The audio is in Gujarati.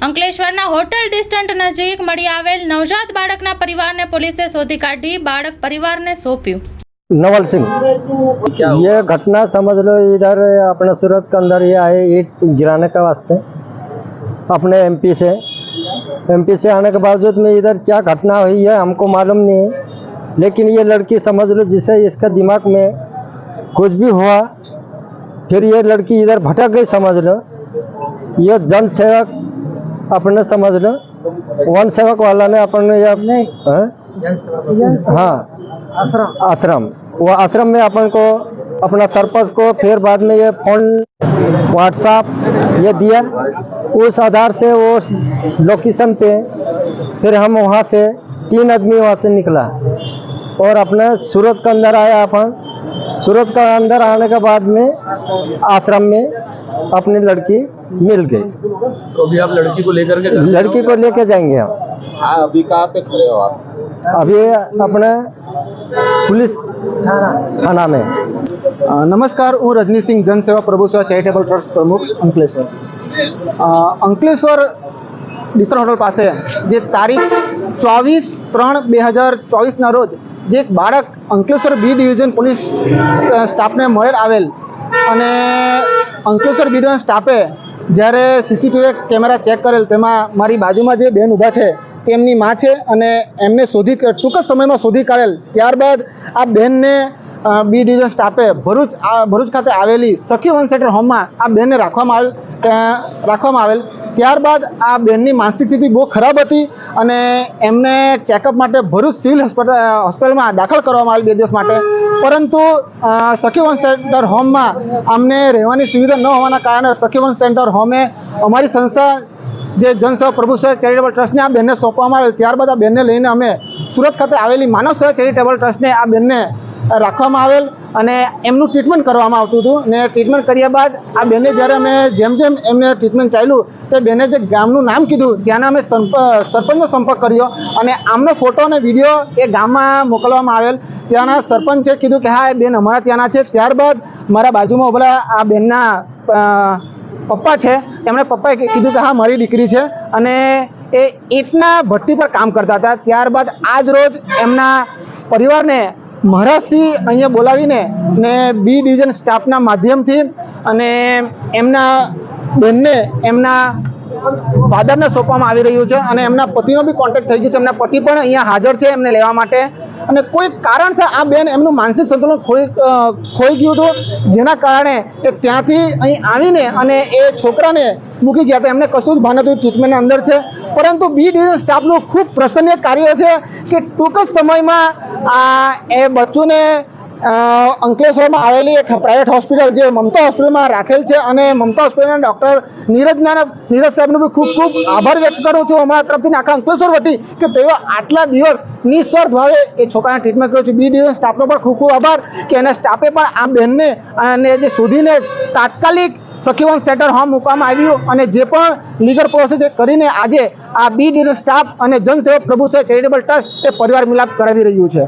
અંકલેશ્વરના હોટલ ડિસ્ટન્ટ નજીક મળી આવેલ નવજાત બાળકના પરિવારને પોલીસે શોધી કાઢી બાળક પરિવારને સોંપ્યું नवल सिंह ये घटना समझ लो इधर अपने सूरत के अंदर ये आए ईट गिराने के वास्ते अपने एमपी से एमपी से आने के बावजूद में इधर क्या घटना हुई है हमको मालूम नहीं है लेकिन ये लड़की समझ लो जिसे इसका दिमाग में कुछ भी हुआ फिर ये लड़की इधर भटक गई समझ लो ये जन सेवक अपने समझ लो। वन सेवक वाला ने अपने ये अपने हाँ? हाँ। आश्रम। आश्रम। वो आश्रम में अपन को अपना सरपंच को फिर बाद में ये फ़ोन व्हाट्सएप ये दिया। उस आधार से वो लोकेशन पे फिर हम वहाँ से तीन आदमी वहाँ से निकला। और अपने सूरत के अंदर आया अपन। सूरत का अंदर आने के बाद में आश्रम में अपनी लड़की मिल गई तो अभी आप लड़की को लेकर के घर पे लड़की को लेके जाएंगे हम हो? हाँ अभी कहाँ पे खड़े हो आप अभी अपने पुलिस थाना में અ, નમસ્કાર હું રજનીસિંહ જનસેવા પ્રભુ સેવા ચેરિટેબલ ટ્રસ્ટ પ્રમુખ અંકલેશ્વર અ, અંકલેશ્વર ડિસ્ટર હોટલ પાસે જે તારીખ ચોવીસ ત્રણ બે હજાર ચોવીસના રોજ જે એક બાળક અંકલેશ્વર બી ડિવિઝન પોલીસ અ, સ્ટાફને મળેલ આવેલ અને અંકલેશ્વર બી ડિવિઝન સ્ટાફે જ્યારે સીસીટીવી કેમેરા ચેક કરેલ, તેમાં મારી બાજુમાં જે બેન ઊભા છે, તેમની માં છે અને એમને શોધી ટૂંક જ સમયમાં શોધી કાઢેલ. ત્યારબાદ આ બેનને બી ડિવિઝન સ્ટાફે ભરૂચ ભરૂચ ખાતે આવેલી સખી વન સેન્ટર હોમમાં આ બેનને રાખવામાં આવેલ રાખવામાં આવેલ. ત્યારબાદ આ બેનની માનસિક સ્થિતિ બહુ ખરાબ હતી અને એમને ચેકઅપ માટે ભરૂચ સિવિલ હોસ્પિટલ હોસ્પિટલમાં દાખલ કરવામાં આવેલ બે દિવસ માટે. પરંતુ સખીવન સેન્ટર હોમમાં અમને રહેવાની સુવિધા ન હોવાના કારણે સખીવન સેન્ટર હોમે અમારી સંસ્થા જે જનસેવા પ્રભુ સેવા ચેરિટેબલ ટ્રસ્ટને આ બેનને સોંપવામાં આવેલ. ત્યારબાદ આ બેનને લઈને અમે સુરત ખાતે આવેલી માનવ સેવા ચેરિટેબલ ટ્રસ્ટને આ બેનને રાખવામાં આવેલ અને એમનું ટ્રીટમેન્ટ કરવામાં આવતું હતું. ને ટ્રીટમેન્ટ કર્યા બાદ આ બેને જ્યારે અમે જેમ જેમ એમને ટ્રીટમેન્ટ ચાલ્યું, તે બેને જે ગામનું નામ કીધું, ત્યાંના અમે સરપંચનો સંપર્ક કર્યો અને આમનો ફોટો અને વીડિયો એ ગામમાં મોકલવામાં આવેલ. ત્યાંના સરપંચે કીધું કે, હા, એ બેન અમારા ત્યાંના છે. ત્યારબાદ મારા બાજુમાં ઉભેલા આ બેનના પપ્પા છે. તેમણે પપ્પાએ કીધું કે, હા, મારી દીકરી છે. અને એ ઈંટના ભઠ્ઠી પર કામ કરતા હતા. ત્યારબાદ આજ રોજ એમના પરિવારને મહારાષ્ટ્રથી અહીંયા બોલાવીને ને બી ડિવિઝન સ્ટાફના માધ્યમથી અને એમના બેનને એમના ફાધરને સોંપવામાં આવી રહ્યું છે અને એમના પતિનો બી કોન્ટેક્ટ થઈ ગયો છે. એમના પતિ પણ અહીંયા હાજર છે એમને લેવા માટે. અને કોઈ કારણસર આ બેન એમનું માનસિક સંતુલન ખોઈ ખોઈ ગયું હતું, જેના કારણે એ ત્યાંથી અહીં આવીને અને એ છોકરાને મૂકી ગયા હતા. એમને કશું જ ભાન હતું ટ્રીટમેન્ટની અંદર છે. પરંતુ બી ડિવિઝન સ્ટાફનું ખૂબ પ્રસન્ન કાર્ય છે કે ટૂંક જ સમયમાં આ એ બચ્ચુને અંકલેશ્વરમાં આવેલી એક પ્રાઇવેટ હોસ્પિટલ જે મમતા હોસ્પિટલમાં રાખેલ છે અને મમતા હોસ્પિટલના ડૉક્ટર નીરજ નાના નીરજ સાહેબનો બી ખૂબ ખૂબ આભાર વ્યક્ત કરું છું. અમારા તરફથી આખા અંકલેશ્વર વતી કે તેઓ આટલા દિવસ નિઃસ્વાર્થ ભાવે એ છોકરાને ટ્રીટમેન્ટ કર્યો છે. બી ડિવિઝન સ્ટાફનો પણ ખૂબ ખૂબ આભાર કે એના સ્ટાફે પણ આ બહેનને અને જે શોધીને તાત્કાલિક સખીવન સેટર હોમ મૂકવામાં આવ્યું અને જે પણ લીગલ પ્રોસેસ કરીને આજે આ બી સ્ટાફ અને જનસેવક પ્રભુ સેવા ચેરિટેબલ ટ્રસ્ટ એ પરિવાર મિલાપ કરાવી રહ્યું છે.